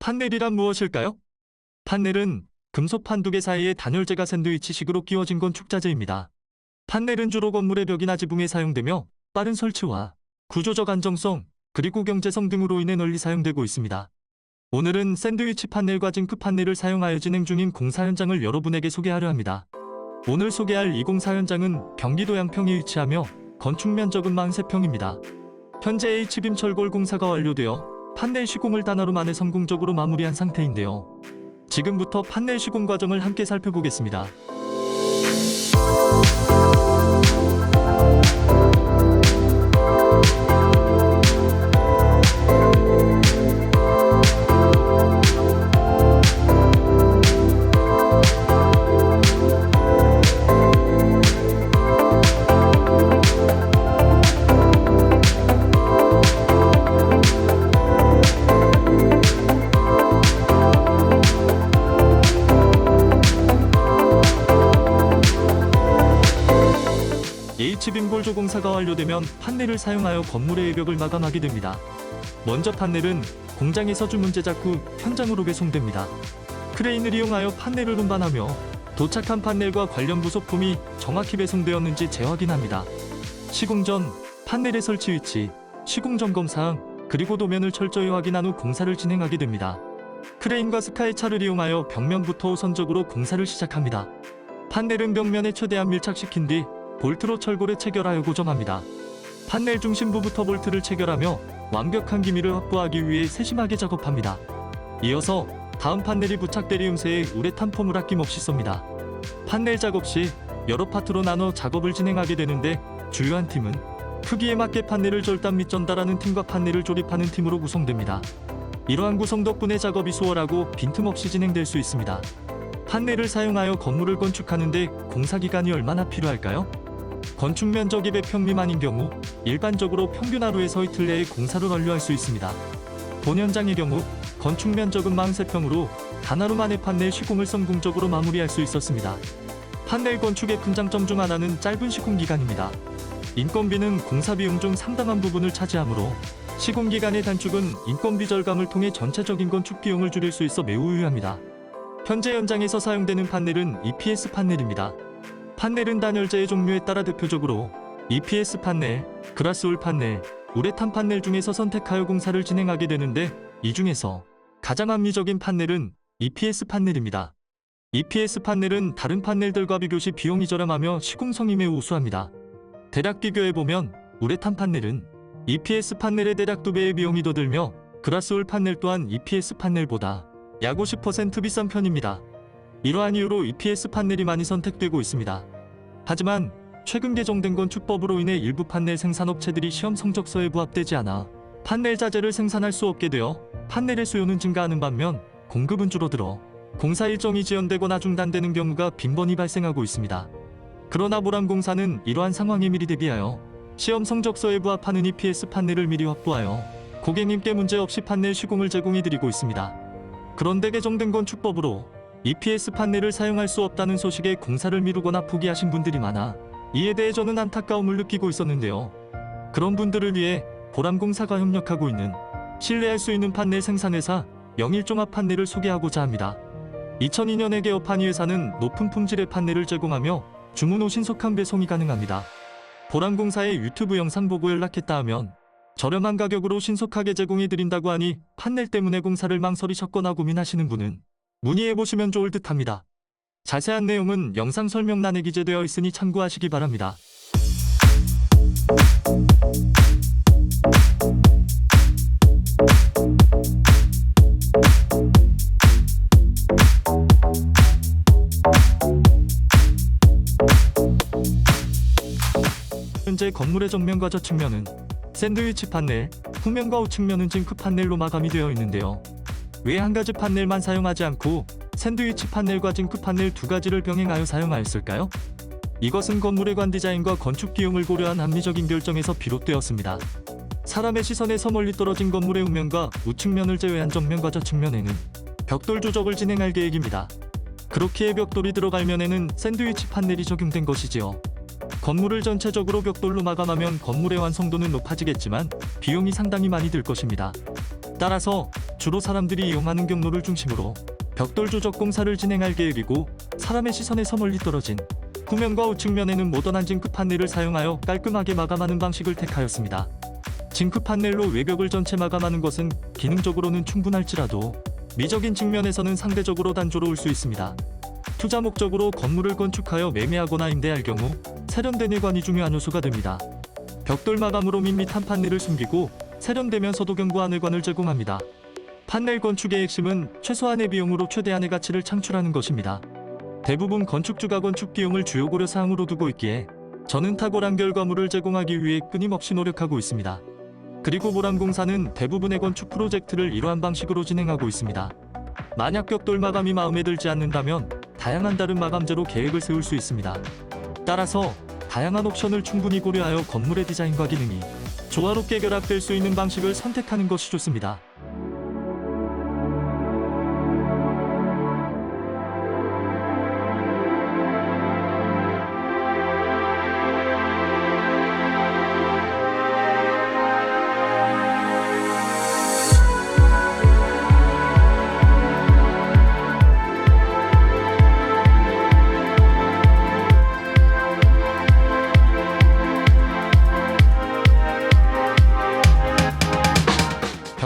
판넬이란 무엇일까요? 판넬은 금속 판 두 개 사이에 단열재가 샌드위치식으로 끼워진 건축자재입니다. 판넬은 주로 건물의 벽이나 지붕에 사용되며 빠른 설치와 구조적 안정성 그리고 경제성 등으로 인해 널리 사용되고 있습니다. 오늘은 샌드위치 판넬과 징크 판넬을 사용하여 진행 중인 공사 현장을 여러분에게 소개하려 합니다. 오늘 소개할 이 공사 현장은 경기도 양평에 위치하며 건축 면적은 43평입니다. 현재 H빔 철골 공사가 완료되어 판넬 시공을 단하루 만에 성공적으로 마무리한 상태인데요. 지금부터 판넬 시공 과정을 함께 살펴보겠습니다. H빔 골조 공사가 완료되면 판넬을 사용하여 건물의 외벽을 마감하게 됩니다. 먼저 판넬은 공장에서 주문 제작 후 현장으로 배송됩니다. 크레인을 이용하여 판넬을 운반하며 도착한 판넬과 관련 부속품이 정확히 배송되었는지 재확인합니다. 시공 전 판넬의 설치 위치, 시공 점검 사항, 그리고 도면을 철저히 확인한 후 공사를 진행하게 됩니다. 크레인과 스카이차를 이용하여 벽면부터 우선적으로 공사를 시작합니다. 판넬은 벽면에 최대한 밀착시킨 뒤 볼트로 철골에 체결하여 고정합니다. 판넬 중심부부터 볼트를 체결하며 완벽한 기밀을 확보하기 위해 세심하게 작업합니다. 이어서 다음 판넬이 부착될 이음새에 우레탄 폼을 아낌없이 쏩니다. 판넬 작업 시 여러 파트로 나눠 작업을 진행하게 되는데 주요한 팀은 크기에 맞게 판넬을 절단 및 전달하는 팀과 판넬을 조립하는 팀으로 구성됩니다. 이러한 구성 덕분에 작업이 수월하고 빈틈없이 진행될 수 있습니다. 판넬을 사용하여 건물을 건축하는데 공사 기간이 얼마나 필요할까요? 건축 면적이 100평 미만인 경우 일반적으로 평균 하루에서 이틀 내에 공사를 완료할 수 있습니다. 본 현장의 경우 건축 면적은 43평으로 단 하루 만에 판넬 시공을 성공적으로 마무리할 수 있었습니다. 판넬 건축의 큰 장점 중 하나는 짧은 시공 기간입니다. 인건비는 공사 비용 중 상당한 부분을 차지하므로 시공 기간의 단축은 인건비 절감을 통해 전체적인 건축 비용을 줄일 수 있어 매우 유효합니다. 현재 현장에서 사용되는 판넬은 EPS 판넬입니다. 판넬은 단열재의 종류에 따라 대표적으로 EPS 판넬, 그라스올 판넬, 우레탄 판넬 중에서 선택하여 공사를 진행하게 되는데 이 중에서 가장 합리적인 판넬은 EPS 판넬입니다. EPS 판넬은 다른 판넬들과 비교 시 비용이 저렴하며 시공성이 매우 우수합니다. 대략 비교해보면 우레탄 판넬은 EPS 판넬의 대략 2배의 비용이 더 들며 그라스올 판넬 또한 EPS 판넬보다 약 50% 비싼 편입니다. 이러한 이유로 EPS 판넬이 많이 선택되고 있습니다. 하지만 최근 개정된 건축법으로 인해 일부 판넬 생산업체들이 시험 성적서에 부합되지 않아 판넬 자재를 생산할 수 없게 되어 판넬의 수요는 증가하는 반면 공급은 줄어들어 공사 일정이 지연되거나 중단되는 경우가 빈번히 발생하고 있습니다. 그러나 모란공사는 이러한 상황에 미리 대비하여 시험 성적서에 부합하는 EPS 판넬을 미리 확보하여 고객님께 문제없이 판넬 시공을 제공해드리고 있습니다. 그런데 개정된 건축법으로 EPS 판넬을 사용할 수 없다는 소식에 공사를 미루거나 포기하신 분들이 많아 이에 대해 저는 안타까움을 느끼고 있었는데요. 그런 분들을 위해 보람공사가 협력하고 있는 신뢰할 수 있는 판넬 생산회사 영일종합 판넬을 소개하고자 합니다. 2002년에 개업한 이 회사는 높은 품질의 판넬을 제공하며 주문 후 신속한 배송이 가능합니다. 보람공사의 유튜브 영상 보고 연락했다 하면 저렴한 가격으로 신속하게 제공해드린다고 하니 판넬 때문에 공사를 망설이셨거나 고민하시는 분은 문의해보시면 좋을 듯 합니다. 자세한 내용은 영상 설명란에 기재되어 있으니 참고하시기 바랍니다. 현재 건물의 정면과 저측면은 샌드위치 판넬, 후면과 우측면은 징크 판넬로 마감이 되어 있는데요. 왜 한 가지 판넬만 사용하지 않고 샌드위치 판넬과 징크 판넬 두 가지를 병행하여 사용하였을까요? 이것은 건물의 관 디자인과 건축 비용을 고려한 합리적인 결정에서 비롯되었습니다. 사람의 시선에서 멀리 떨어진 건물의 우면과 우측면을 제외한 정면과 저측면에는 벽돌 조적을 진행할 계획입니다. 그렇기에 벽돌이 들어갈 면에는 샌드위치 판넬이 적용된 것이지요. 건물을 전체적으로 벽돌로 마감하면 건물의 완성도는 높아지겠지만 비용이 상당히 많이 들 것입니다. 따라서 주로 사람들이 이용하는 경로를 중심으로 벽돌 조적 공사를 진행할 계획이고 사람의 시선에서 멀리 떨어진 후면과 우측면에는 모던한 징크 판넬을 사용하여 깔끔하게 마감하는 방식을 택하였습니다. 징크 판넬로 외벽을 전체 마감하는 것은 기능적으로는 충분할지라도 미적인 측면에서는 상대적으로 단조로울 수 있습니다. 투자 목적으로 건물을 건축하여 매매하거나 임대할 경우 세련된 외관이 중요한 요소가 됩니다. 벽돌 마감으로 밋밋한 판넬을 숨기고 세련되면서도 견고한 외관을 제공합니다. 판넬 건축의 핵심은 최소한의 비용으로 최대한의 가치를 창출하는 것입니다. 대부분 건축주가 건축 비용을 주요 고려 사항으로 두고 있기에 저는 탁월한 결과물을 제공하기 위해 끊임없이 노력하고 있습니다. 그리고 보람공사는 대부분의 건축 프로젝트를 이러한 방식으로 진행하고 있습니다. 만약 벽돌 마감이 마음에 들지 않는다면 다양한 다른 마감재로 계획을 세울 수 있습니다. 따라서 다양한 옵션을 충분히 고려하여 건물의 디자인과 기능이 조화롭게 결합될 수 있는 방식을 선택하는 것이 좋습니다.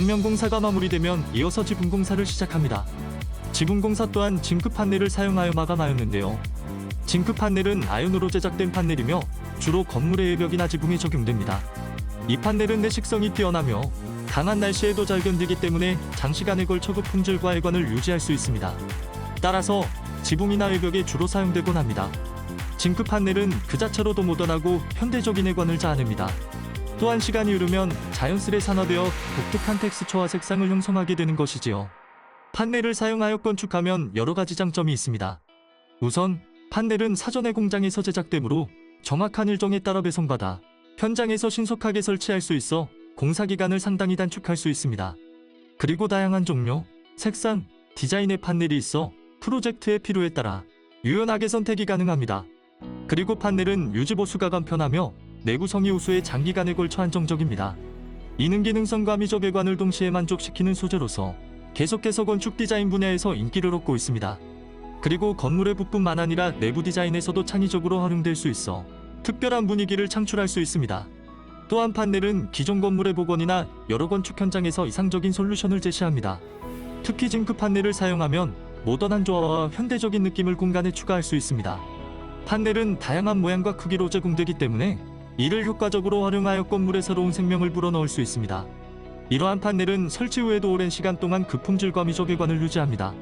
벽면 공사가 마무리되면 이어서 지붕 공사를 시작합니다. 지붕 공사 또한 징크 판넬을 사용하여 마감하였는데요. 징크 판넬은 아연으로 제작된 판넬이며 주로 건물의 외벽이나 지붕에 적용됩니다. 이 판넬은 내식성이 뛰어나며 강한 날씨에도 잘 견디기 때문에 장시간에 걸쳐 그 품질과 외관을 유지할 수 있습니다. 따라서 지붕이나 외벽에 주로 사용되곤 합니다. 징크 판넬은 그 자체로도 모던하고 현대적인 외관을 자아냅니다. 또한 시간이 흐르면 자연스레 산화되어 독특한 텍스처와 색상을 형성하게 되는 것이지요. 판넬을 사용하여 건축하면 여러 가지 장점이 있습니다. 우선 판넬은 사전에 공장에서 제작되므로 정확한 일정에 따라 배송받아 현장에서 신속하게 설치할 수 있어 공사 기간을 상당히 단축할 수 있습니다. 그리고 다양한 종류, 색상, 디자인의 판넬이 있어 프로젝트의 필요에 따라 유연하게 선택이 가능합니다. 그리고 판넬은 유지 보수가 간편하며 내구성이 우수해 장기간에 걸쳐 안정적입니다. 이는 기능성과 미적 외관을 동시에 만족시키는 소재로서 계속해서 건축 디자인 분야에서 인기를 얻고 있습니다. 그리고 건물의 부뿐만 아니라 내부 디자인에서도 창의적으로 활용될 수 있어 특별한 분위기를 창출할 수 있습니다. 또한 판넬은 기존 건물의 복원이나 여러 건축 현장에서 이상적인 솔루션을 제시합니다. 특히 징크 판넬을 사용하면 모던한 조화와 현대적인 느낌을 공간에 추가할 수 있습니다. 판넬은 다양한 모양과 크기로 제공되기 때문에 이를 효과적으로 활용하여 건물에 새로운 생명을 불어넣을 수 있습니다. 이러한 판넬은 설치 후에도 오랜 시간 동안 그 품질과 미적 외관을 유지합니다.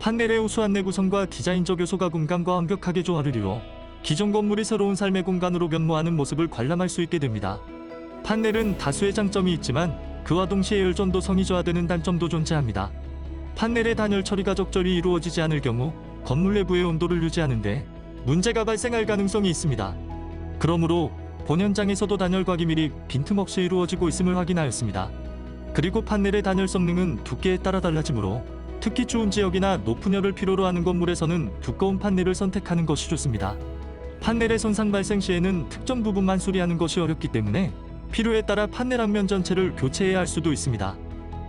판넬의 우수한 내 구성과 디자인적 요소가 공간과 완벽하게 조화를 이루어 기존 건물이 새로운 삶의 공간으로 변모하는 모습을 관람할 수 있게 됩니다. 판넬은 다수의 장점이 있지만 그와 동시에 열전도 성이 저하되는 단점도 존재합니다. 판넬의 단열 처리가 적절히 이루어지지 않을 경우 건물 내부의 온도를 유지하는데 문제가 발생할 가능성이 있습니다. 그러므로 본 현장에서도 단열 과 기밀이 빈틈없이 이루어지고 있음을 확인하였습니다. 그리고 판넬의 단열 성능은 두께에 따라 달라지므로 특히 추운 지역이나 높은 열을 필요로 하는 건물에서는 두꺼운 판넬을 선택하는 것이 좋습니다. 판넬의 손상 발생 시에는 특정 부분만 수리하는 것이 어렵기 때문에 필요에 따라 판넬 앞면 전체를 교체해야 할 수도 있습니다.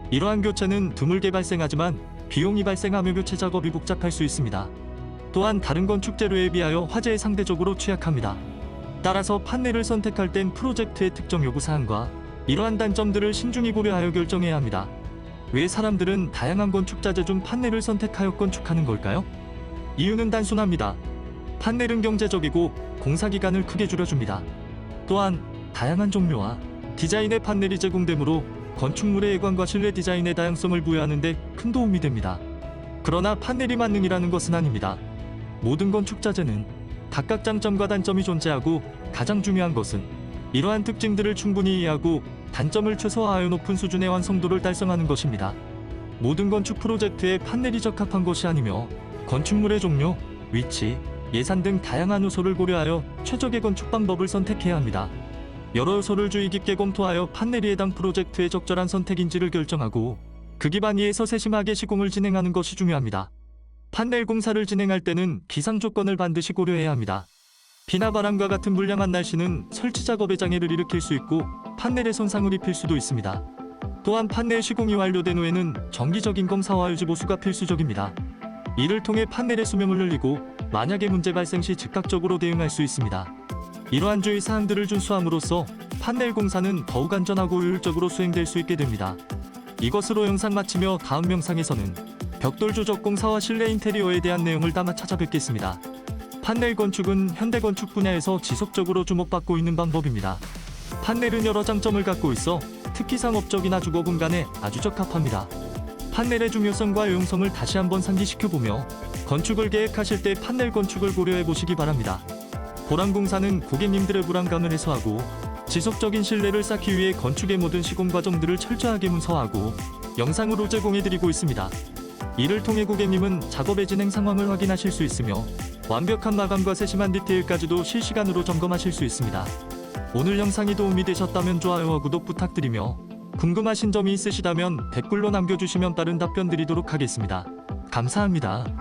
이러한 교체는 드물게 발생하지만 비용이 발생하며 교체 작업이 복잡할 수 있습니다. 또한 다른 건축 재료에 비하여 화재에 상대적으로 취약합니다. 따라서 판넬을 선택할 땐 프로젝트의 특정 요구 사항과 이러한 단점들을 신중히 고려하여 결정해야 합니다. 왜 사람들은 다양한 건축 자재 중 판넬을 선택하여 건축하는 걸까요? 이유는 단순합니다. 판넬은 경제적이고 공사 기간을 크게 줄여줍니다. 또한 다양한 종류와 디자인의 판넬이 제공되므로 건축물의 외관과 실내 디자인의 다양성을 부여하는 데 큰 도움이 됩니다. 그러나 판넬이 만능이라는 것은 아닙니다. 모든 건축 자재는 각각 장점과 단점이 존재하고 가장 중요한 것은 이러한 특징들을 충분히 이해하고 단점을 최소화하여 높은 수준의 완성도를 달성하는 것입니다. 모든 건축 프로젝트에 판넬이 적합한 것이 아니며 건축물의 종류, 위치, 예산 등 다양한 요소를 고려하여 최적의 건축 방법을 선택해야 합니다. 여러 요소를 주의 깊게 검토하여 판넬이 해당 프로젝트의 적절한 선택인지를 결정하고 그 기반 위에서 세심하게 시공을 진행하는 것이 중요합니다. 판넬 공사를 진행할 때는 기상 조건을 반드시 고려해야 합니다. 비나 바람과 같은 불량한 날씨는 설치 작업에 장애를 일으킬 수 있고 판넬에 손상을 입힐 수도 있습니다. 또한 판넬 시공이 완료된 후에는 정기적인 검사와 유지 보수가 필수적입니다. 이를 통해 판넬의 수명을 늘리고 만약에 문제 발생 시 즉각적으로 대응할 수 있습니다. 이러한 주의 사항들을 준수함으로써 판넬 공사는 더욱 안전하고 효율적으로 수행될 수 있게 됩니다. 이것으로 영상 마치며 다음 영상에서는 벽돌 조적 공사와 실내 인테리어에 대한 내용을 담아 찾아뵙겠습니다. 판넬 건축은 현대 건축 분야에서 지속적으로 주목받고 있는 방법입니다. 판넬은 여러 장점을 갖고 있어 특히 상업적이나 주거 공간에 아주 적합합니다. 판넬의 중요성과 유용성을 다시 한번 상기시켜보며 건축을 계획하실 때 판넬 건축을 고려해 보시기 바랍니다. 보람공사는 고객님들의 불안감을 해소하고 지속적인 신뢰를 쌓기 위해 건축의 모든 시공 과정들을 철저하게 문서화하고 영상으로 제공해드리고 있습니다. 이를 통해 고객님은 작업의 진행 상황을 확인하실 수 있으며 완벽한 마감과 세심한 디테일까지도 실시간으로 점검하실 수 있습니다. 오늘 영상이 도움이 되셨다면 좋아요와 구독 부탁드리며 궁금하신 점이 있으시다면 댓글로 남겨주시면 빠른 답변 드리도록 하겠습니다. 감사합니다.